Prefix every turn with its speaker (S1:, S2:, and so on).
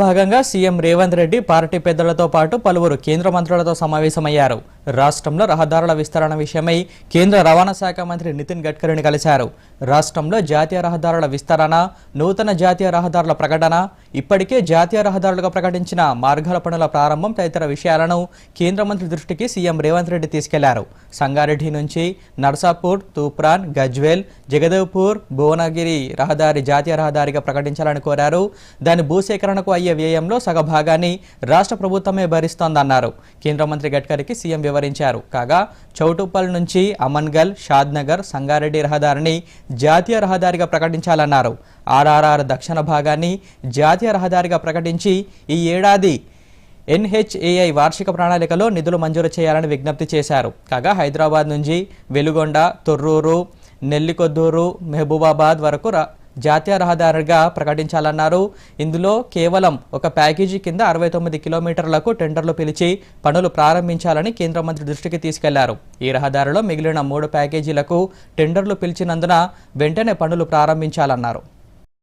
S1: భాగంగా CM Revanth Reddy party పెద్దలతో పాటు పలువురు కేంద్ర మంత్రులతో సమావేశమయ్యారు. రాష్ట్రంలో రహదారుల విస్తరణ విషయమై కేంద్ర రవాణా శాఖ మంత్రి నితిన్ గడ్కరీని కలిశారు. రాష్ట్రంలో జాతీయ రహదారుల విస్తరణ నూతన జాతీయ రహదారుల ప్రకటన ఇప్పటికే జాతీయ రహదారులుగా ప్రకటించిన మార్గాల పనుల ప్రారంభం తదితర విషయాలను కేంద్ర మంత్రి దృష్టికి సీఎం రేవంత్ రెడ్డి తీసుకెళ్ళారు. సంగారెడ్డి నుంచి నర్సాపూర్ తూప్రాన్ గజ్వేల్ జగదేవ్పూర్ భువనగిరి రహదారి జాతీయ రహదారిగా ప్రకటించాలని కోరారు. దాని భూసేకరణకు అయ్యే వ్యయంలో సగభాగాన్ని రాష్ట్ర ప్రభుత్వమే భరిస్తోందన్నారు. కేంద్ర మంత్రి గడ్కరీకి సీఎం వివరించారు. కాగా చౌటుప్పల్ నుంచి అమన్గల్ షాద్నగర్ సంగారెడ్డి రహదారిని జాతీయ రహదారిగా ప్రకటించాలన్నారు. ఆర్ఆర్ఆర్ దక్షిణ భాగాన్ని జాతీయ రహదారిగా ప్రకటించి ఈ ఏడాది ఎన్హెచ్ఏఐ వార్షిక ప్రణాళికలో నిధులు మంజూరు చేయాలని విజ్ఞప్తి చేశారు. కాగా హైదరాబాద్ నుంచి వెలుగొండ తొర్రూరు నెల్లికొద్దూరు మహబూబాబాద్ వరకు ర- జాతీయ రహదారిగా ప్రకటించాలన్నారు. ఇందులో కేవలం ఒక ప్యాకేజీ కింద అరవై తొమ్మిది కిలోమీటర్లకు టెండర్లు పిలిచి పనులు ప్రారంభించాలని కేంద్ర మంత్రి దృష్టికి తీసుకెళ్ళారు. ఈ రహదారిలో మిగిలిన మూడు ప్యాకేజీలకు టెండర్లు పిలిచినందున వెంటనే పనులు ప్రారంభించాలన్నారు.